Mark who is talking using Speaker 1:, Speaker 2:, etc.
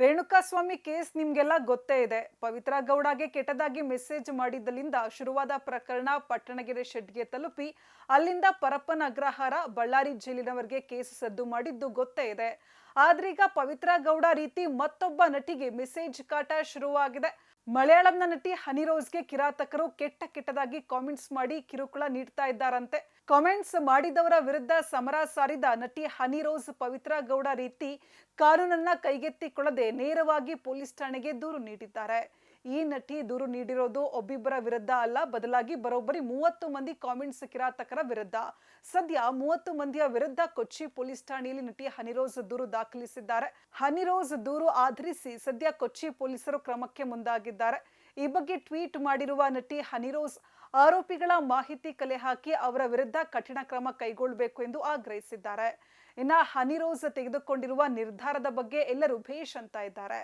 Speaker 1: Renukaswamy case ನಿಮಗೆಲ್ಲ ಗೊತ್ತೇ ಇದೆ. ಪವಿತ್ರ ಗೌಡಗೆ ಕೆಟ್ಟದಾಗಿ ಮೆಸೇಜ್ ಮಾಡಿದ್ದಲ್ಲಿಂದ ಶುರುವಾದ ಪ್ರಕರಣ ಪಟ್ಟಣಗೆರೆ ಶೆಡ್ಗೆ ತಲುಪಿ, ಅಲ್ಲಿಂದ ಪರಪ್ಪನ ಅಗ್ರಹಾರ ಬಳ್ಳಾರಿ ಜೈಲಿನವರೆಗೆ ಕೇಸ್ ಸದ್ದು ಮಾಡಿದ್ದು ಗೊತ್ತೇ ಇದೆ. ಆದ್ರೀಗ ಪವಿತ್ರ ಗೌಡ ರೀತಿ ಮತ್ತೊಬ್ಬ ನಟಿಗೆ ಮೆಸೇಜ್ ಕಾಟ ಶುರುವಾಗಿದೆ. ಮಲಯಾಳಂನ ನಟಿ ಹನಿರೋಸ್ಗೆ ಕಿರಾತಕರು ಕೆಟ್ಟ ಕೆಟ್ಟದಾಗಿ ಕಾಮೆಂಟ್ಸ್ ಮಾಡಿ ಕಿರುಕುಳ ನೀಡ್ತಾ ಇದ್ದಾರಂತೆ. ಕಾಮೆಂಟ್ಸ್ ಮಾಡಿದವರ ವಿರುದ್ಧ ಸಮರ ಸಾರಿದ ನಟಿ ಹನಿ ರೋಸ್ ಪವಿತ್ರ ಗೌಡ ರೀತಿ ಕಾನೂನನ್ನ ಕೈಗೆತ್ತಿಕೊಳ್ಳದೆ ನೇರವಾಗಿ ಪೊಲೀಸ್ ಠಾಣೆಗೆ ದೂರು ನೀಡಿದ್ದಾರೆ. ಈ ನಟಿ ದೂರು ನೀಡಿರೋದು ಒಬ್ಬಿಬ್ಬರ ವಿರುದ್ಧ ಅಲ್ಲ, ಬದಲಾಗಿ ಬರೋಬ್ಬರಿ ಮೂವತ್ತು ಮಂದಿ ಕಾಮೆಂಟ್ಸ್ ಕಿರಾತಕರ ವಿರುದ್ಧ. ಸದ್ಯ ಮೂವತ್ತು ಮಂದಿಯ ವಿರುದ್ಧ ಕೊಚ್ಚಿ ಪೊಲೀಸ್ ಠಾಣೆಯಲ್ಲಿ ನಟಿ ಹನಿರೋಜ್ ದೂರು ದಾಖಲಿಸಿದ್ದಾರೆ. ಹನಿರೋಜ್ ದೂರು ಆಧರಿಸಿ ಸದ್ಯ ಕೊಚ್ಚಿ ಪೊಲೀಸರು ಕ್ರಮಕ್ಕೆ ಮುಂದಾಗಿದ್ದಾರೆ. ಈ ಬಗ್ಗೆ ಟ್ವೀಟ್ ಮಾಡಿರುವ ನಟಿ ಹನಿರೋಜ್ ಆರೋಪಿಗಳ ಮಾಹಿತಿ ಕಲೆ ಹಾಕಿ ಅವರ ವಿರುದ್ಧ ಕಠಿಣ ಕ್ರಮ ಕೈಗೊಳ್ಳಬೇಕು ಎಂದು ಆಗ್ರಹಿಸಿದ್ದಾರೆ. ಇನ್ನ ಹನಿರೋಜ್ ತೆಗೆದುಕೊಂಡಿರುವ ನಿರ್ಧಾರದ ಬಗ್ಗೆ ಎಲ್ಲರೂ ಭೇಷ್ ಅಂತ ಇದ್ದಾರೆ.